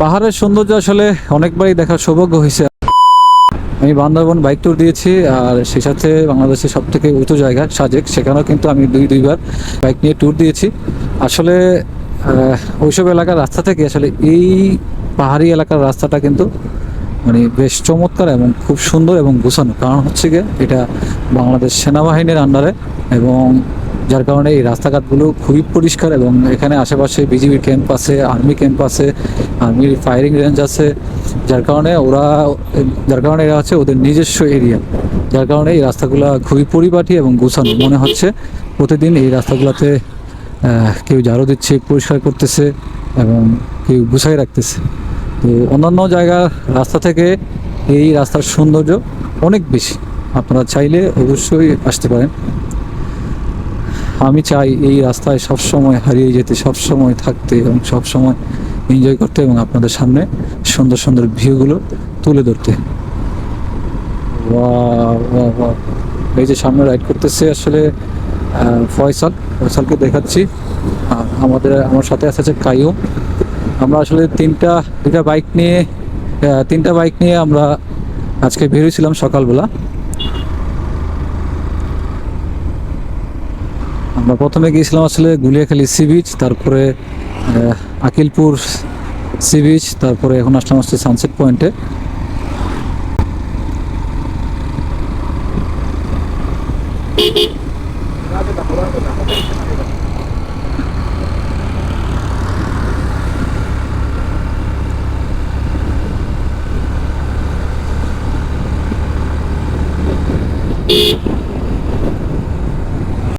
পাহাড়ের সৌন্দর্য আসলে অনেকবারই দেখার সৌভাগ্য হয়েছে। আমি বান্দরবন বাইক ট্যুর দিয়েছি, আর সেই সাথে বাংলাদেশের সব থেকে উঁচু জায়গা, সাজেক। সেখানেও কিন্তু আমি দুই, দুইবার বাইক নিয়ে ট্যুর দিয়েছি। আসলে ওইসব এলাকার রাস্তা থেকে আসলে এই পাহাড়ি এলাকার রাস্তাটা কিন্তু মানে বেশ চমৎকার এবং খুব সুন্দর এবং গুছানো। কারণ হচ্ছে গিয়ে এটা বাংলাদেশ সেনাবাহিনীর আন্ডারে এবং যার কারণে এই রাস্তাঘাটগুলো খুবই পরিষ্কার এবং এখানে আশেপাশে বিজিবি ক্যাম্প আছে, আর্মি ক্যাম্প আছে আর্মির ফায়ারিং রেঞ্জ আছে, যার কারণে ওরা, যার কারণে এরা হচ্ছে ওদের নিজস্ব এরিয়া। যার কারণে এই রাস্তাগুলো খুবই পরিপাটি এবং গোছানো। মনে হচ্ছে প্রতিদিন এই রাস্তাগুলোতে কেউ ঝাড়ু দিচ্ছে, পরিষ্কার করতেছে এবং কেউ গুছাই রাখতেছে। তো অন্যান্য জায়গার রাস্তা থেকে এই রাস্তার সৌন্দর্য অনেক বেশি। আপনারা চাইলে অবশ্যই আসতে পারেন। আমি চাই এই রাস্তায় সবসময় হারিয়ে যেতে, সবসময় থাকতে এবং সবসময় এনজয় করতে এবং আপনাদের সামনে সুন্দর সুন্দর ভিউগুলো তুলে ধরতে. এই যে সামনে রাইড করতেছে আসলে ফয়সাল, ফয়সালকে দেখাচ্ছি। আমাদের, আমার সাথে আছে কাইও আমরা আসলে তিনটা দুটা বাইক নিয়ে তিনটা বাইক নিয়ে আমরা আজকে বেরিয়েছিলাম সকালবেলা। আমরা প্রথমে গিয়েছিলাম আসলে গুলিয়াখালী সি বিচ তারপরে আকিলপুর সি বিচ তারপরে এখন আসলাম আসছে সানসেট পয়েন্টে Beep.